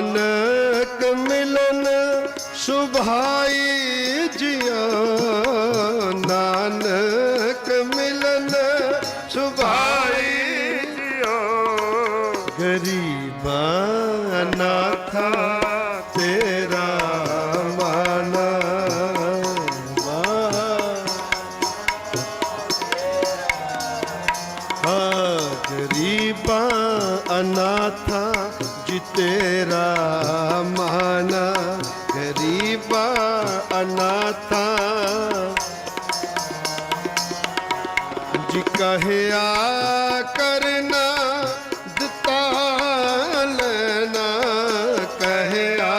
ਨਾਨਕ ਮਿਲਨ ਸੁਭਾਈ ਜਿਆ। ਨਾਨਕ ਮਿਲਨ ਸੁਭਾਈ ਗਰੀਬਾਂ ਅਨਾਥਾ ਤੇਰਾ ਮਾਨਾ ਗਰੀਬਾਂ ਅਨਾਥਾ ਜੀ ਤੇਰਾ ਮਾਨਾ ਗਰੀਬਾਂ ਅਨਾਥਾ। ਜੀ ਕਹਿਆ ਕਰਨਾ ਦਿੱਤਾ ਲੈਣਾ। ਕਹਿਆ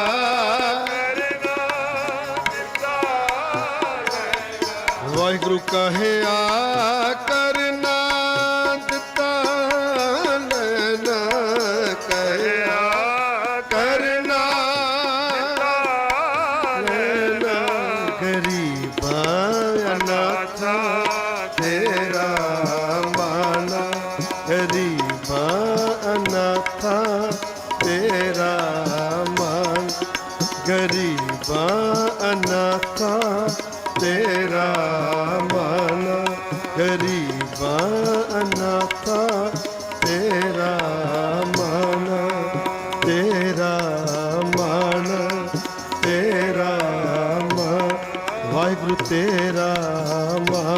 ਵਾਹਿਗੁਰੂ ਕਹਿਆ ਕਰਨਾ ਗਰੀਬਾਂ ਅਨਾਥਾ ਤੇਰਾ ਮਾਨਾ। ਗਰੀਬਾਂ ਅਨਾਥਾ ਤੇਰਾ ਮਾਨ। ਗਰੀਬਾਂ ਅਨਾਥਾ ਤੇਰਾ ਮਾਨਾ। ਗਰੀਬਾਂ ਅਨਾਥਾ ਵਾਹਿਗੁਰੂ ਤੇਰਾ ਮਾ